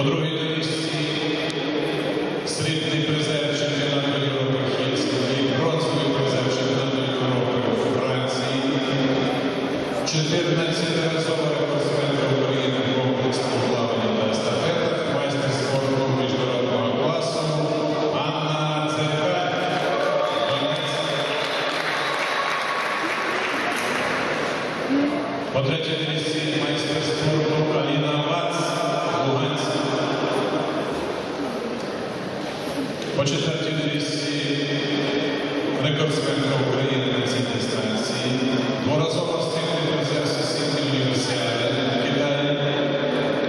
По другій доріжці срібний призер чемпіонату Європи Хільський, бронзовий призер чемпіонату Європи у Франції. 14 Почитати лісі рекордсменка України на цій дистанції, дворазово стільки призер сусідній універсіади. Китаї,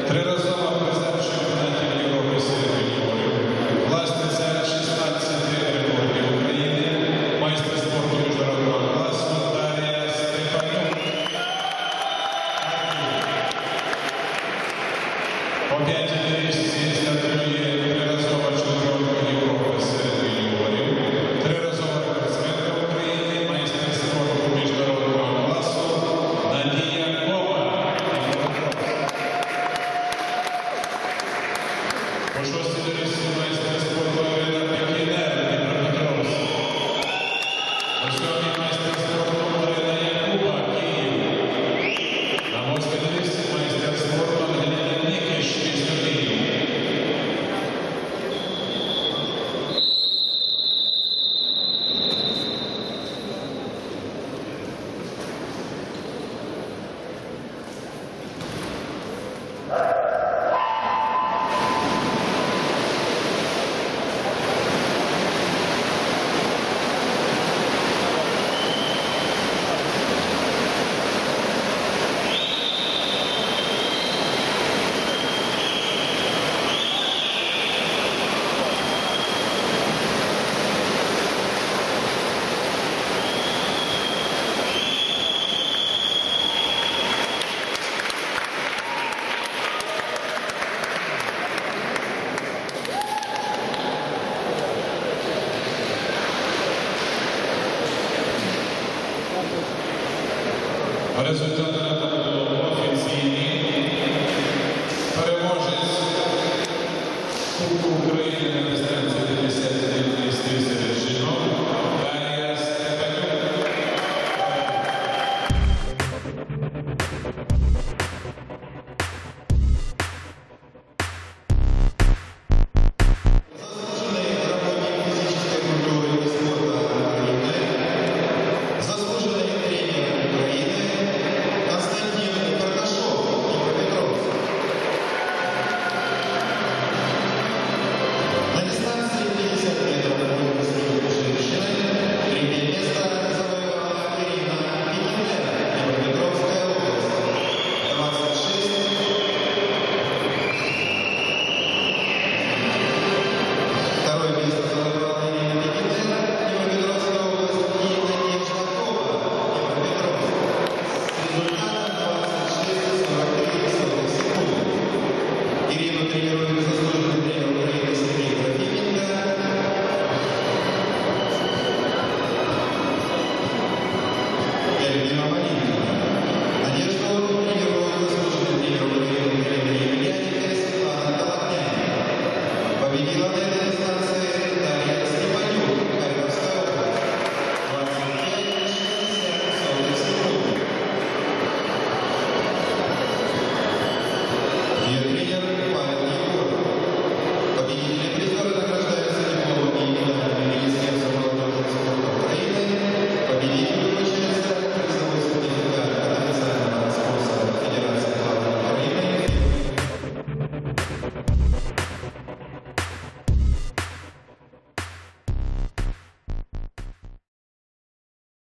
триразово призер чемпіонатів Європи серед юніорів, власниця 16 рекордів України, майстер спорту міжнародного класу Дар'я Степанюк. По 5 По шостій дивізії майстер спорту Ірина П'ятій Результати були. Переможець Кубку України на дистанції.